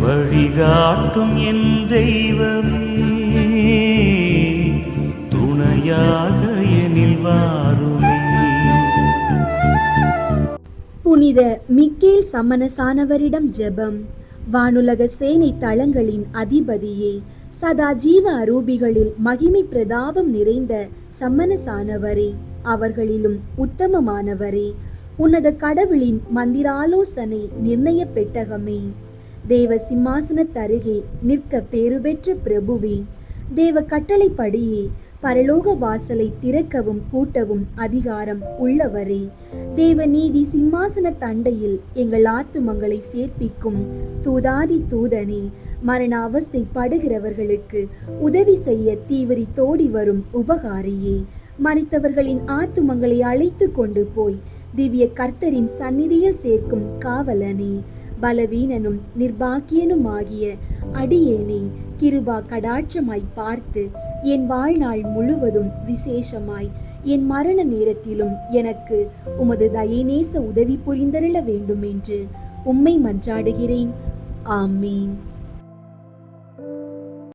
வழிகாட்டும் என் தெய்வமே. துணையாக எனில் வாருமே. புனித மிக்கேல் சமணசானவரிடம் ஜெபம். வானுலக சேனை தளங்களின் அதிபதியே சதா ஜீவ அரூபிகளில் மகிமை பிரதாபம் நிறைந்த சம்மனசானவரே அவர்களிலும் உத்தமமானவரே. உன்னத கடவுளின் மந்திராலோசனை நிர்ணய பெட்டகமே. தேவ சிம்மாசனத்தருகே நிற்க பேறுபெற்ற பிரபுவே தேவ கட்டளைப்படியே பரலோக வாசலை திறக்கவும் பூட்டவும் அதிகாரம் உள்ளவரே. தேவ நீதி சிம்மாசன தண்டையில் எங்கள் ஆத்துமங்களை சேர்ப்பிக்கும் தூதாதி தூதனே மரண அவஸ்தை படுகிறவர்களுக்கு உதவி செய்ய தீவிரி தோடி வரும் உபகாரியே. மறித்தவர்களின் ஆத்துமங்களை அழைத்து கொண்டு போய் திவ்ய கர்த்தரின் சந்நிதியில் சேர்க்கும் காவலனே பலவீனனும் நிர்பாக்கியனுமாகிய அடியேனே கிருபா கடாட்சமாய் பார்த்து என் வாழ்நாள் முழுவதும் விசேஷமாய் என் மரண நேரத்திலும் எனக்கு உமது தயநேச உதவி புரிந்தருள வேண்டும் என்று உம்மை மன்றாடுகிறேன். ஆமீன்.